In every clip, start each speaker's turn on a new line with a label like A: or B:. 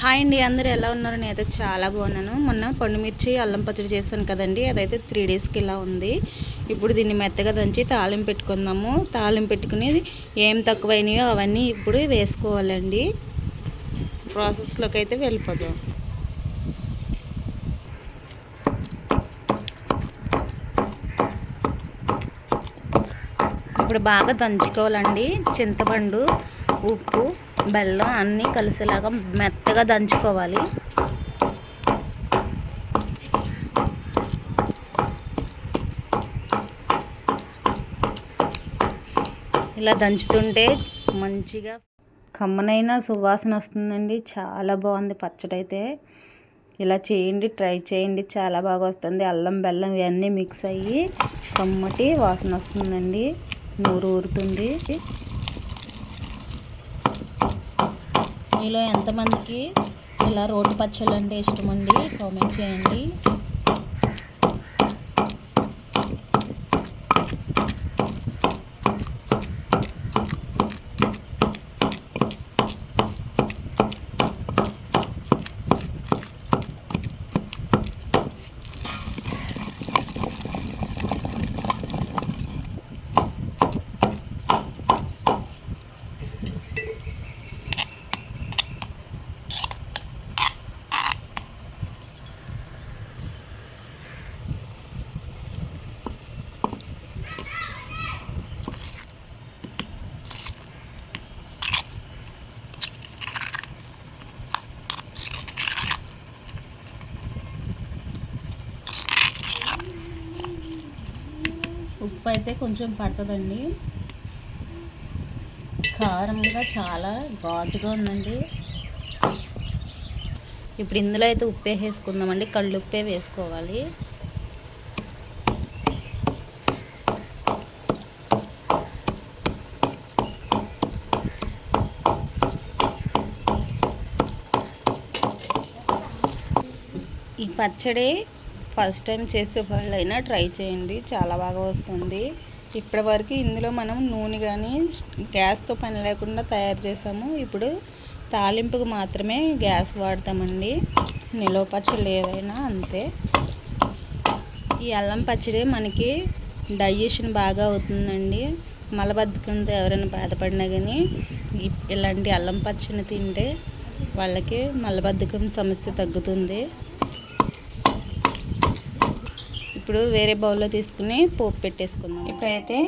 A: Hi అండి అందరూ ఎలా ఉన్నారు? నేనైతే చాలా బాగున్నాను. మొన్న పండుమిర్చి అల్లం పచ్చడి చేశాను కదండి. అదైతే త్రీ డేస్కి ఇలా ఉంది. ఇప్పుడు దీన్ని మెత్తగా దంచి తాలింపు పెట్టుకుందాము. తాలింపు పెట్టుకుని ఏం తక్కువైనాయో అవన్నీ ఇప్పుడు వేసుకోవాలండి. ప్రాసెస్లోకి అయితే వెళ్ళిపోదాం. ఇప్పుడు బాగా దంచుకోవాలండి. చింతపండు ఉప్పు బెల్లం అన్నీ కలిసేలాగా మెత్తగా దంచుకోవాలి. ఇలా దంచుతుంటే మంచిగా కమ్మనైన సువాసన వస్తుందండి. చాలా బాగుంది పచ్చడి అయితే ఇలా చేయండి ట్రై చేయండి. చాలా బాగా వస్తుంది. అల్లం బెల్లం ఇవన్నీ మిక్స్ అయ్యి కమ్మటి వాసన వస్తుందండి. నూరు ఊరుతుంది. మీలో ఎంతమందికి ఇలా రోడ్డు పచ్చళ్ళు అంటే ఇష్టం అండి కామెంట్ చేయండి. ఉప్పు అయితే కొంచెం పడుతుందండి. కారంగా చాలా ఘాటుగా ఉందండి. ఇప్పుడు ఇందులో అయితే ఉప్పే వేసుకుందామండి. కళ్ళు ఉప్పే వేసుకోవాలి. ఈ పచ్చడి ఫస్ట్ టైం చేసే వాళ్ళైనా ట్రై చేయండి. చాలా బాగా వస్తుంది. ఇప్పటివరకు ఇందులో మనం నూనె కానీ గ్యాస్తో పని లేకుండా తయారు చేసాము. ఇప్పుడు తాలింపుకు మాత్రమే గ్యాస్ వాడతామండి. నిలవ పచ్చళ్ళు ఏదైనా అంతే. ఈ అల్లం పచ్చడి మనకి డైజెషన్ బాగా అవుతుందండి. మలబద్ధకంతో ఎవరైనా బాధపడినా కానీ ఇలాంటి అల్లం పచ్చడిని తింటే వాళ్ళకి మలబద్ధకం సమస్య తగ్గుతుంది. ఇప్పుడు వేరే బౌల్లో తీసుకుని పోపు పెట్టేసుకుందాం. ఇప్పుడైతే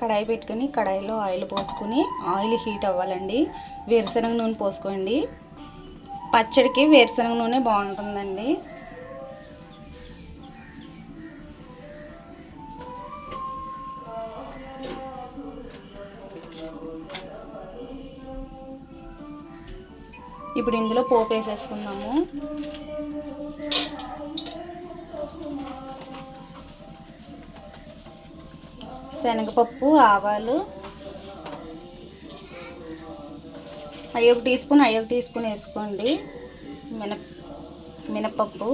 A: కడాయి పెట్టుకుని కడాయిలో ఆయిల్ పోసుకుని ఆయిల్ హీట్ అవ్వాలండి. వేరుశనగ నూనె పోసుకోండి. పచ్చడికి వేరుశనగ నూనె బాగుంటుందండి. ఇప్పుడు ఇందులో పోపు వేసేసుకుందాము. శనగపప్పు ఆవాలు. అవి ఒక టీ స్పూన్ అవి ఒక టీ స్పూన్ వేసుకోండి. మినప మినపప్పు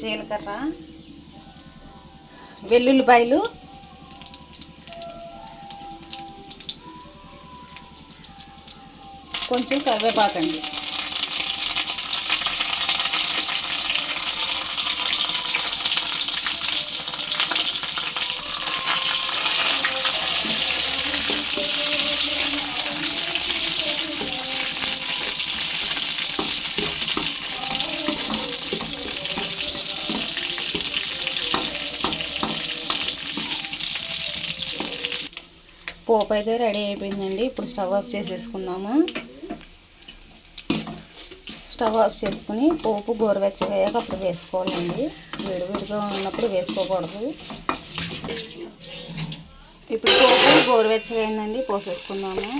A: జీలకర్ర వెల్లుల్లిపాయలు. కొంచెం కరివేపాకండి. పోపు అయితే రెడీ అయిపోయిందండి. ఇప్పుడు స్టవ్ ఆఫ్ చేసేసుకుందాము. స్టవ్ ఆఫ్ చేసుకుని పోపు గోరువెచ్చగా అయ్యాక అప్పుడు వేసుకోవాలండి. విడివిడిగా ఉన్నప్పుడు వేసుకోకూడదు. ఇప్పుడు పోపు గోరువెచ్చగా అయిందండి పోసేసుకుందాము.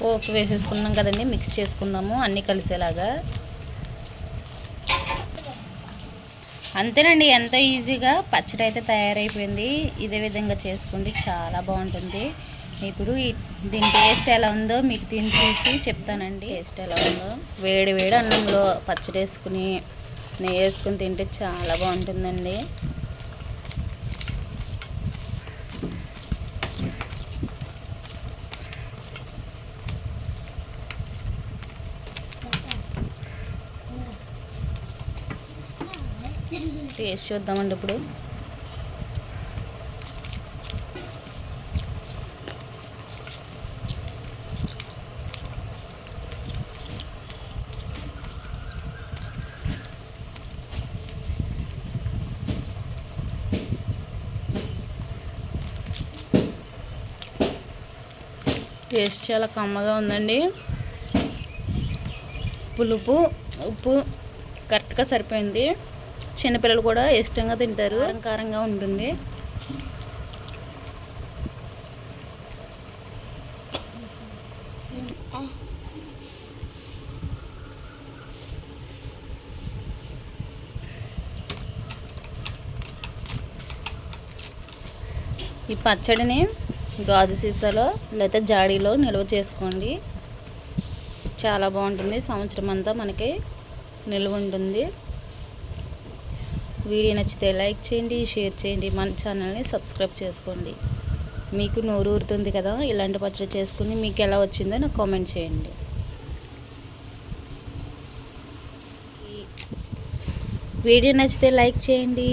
A: పోపు వేసేసుకున్నాం కదండి మిక్స్ చేసుకుందాము అన్నీ కలిసేలాగా. అంతేనండి ఎంత ఈజీగా పచ్చడి అయితే తయారైపోయింది ఇదే విధంగా చేసుకోండి చాలా బాగుంటుంది. ఇప్పుడు దీని టేస్ట్ ఎలా ఉందో మీకు తిని చూసి చెప్తానండి. టేస్ట్ ఎలా ఉందో. వేడి వేడి అన్నంలో పచ్చడి వేసుకుని నెయ్యి వేసుకుని తింటే చాలా బాగుంటుందండి. టేస్ట్ చూద్దామండి ఇప్పుడు. టేస్ట్ చాలా కమ్మగా ఉందండి. పులుపు ఉప్పు కరెక్ట్గా సరిపోయింది. చిన్నపిల్లలు కూడా ఇష్టంగా తింటారు. కారం కారంగా ఉంటుంది. ఈ పచ్చడిని గాజు సీసాలో లేకపోతే జాడీలో నిల్వ చేసుకోండి. చాలా బాగుంటుంది. సంవత్సరం అంతా మనకి నిల్వ ఉంటుంది. వీడియో నచ్చితే లైక్ చేయండి షేర్ చేయండి. మన ఛానల్ని సబ్స్క్రైబ్ చేసుకోండి. మీకు నోరు ఊరుతుంది కదా ఇలాంటి పచ్చడి చేసుకుని మీకు ఎలా వచ్చిందో నాకు కామెంట్ చేయండి. వీడియో నచ్చితే లైక్ చేయండి.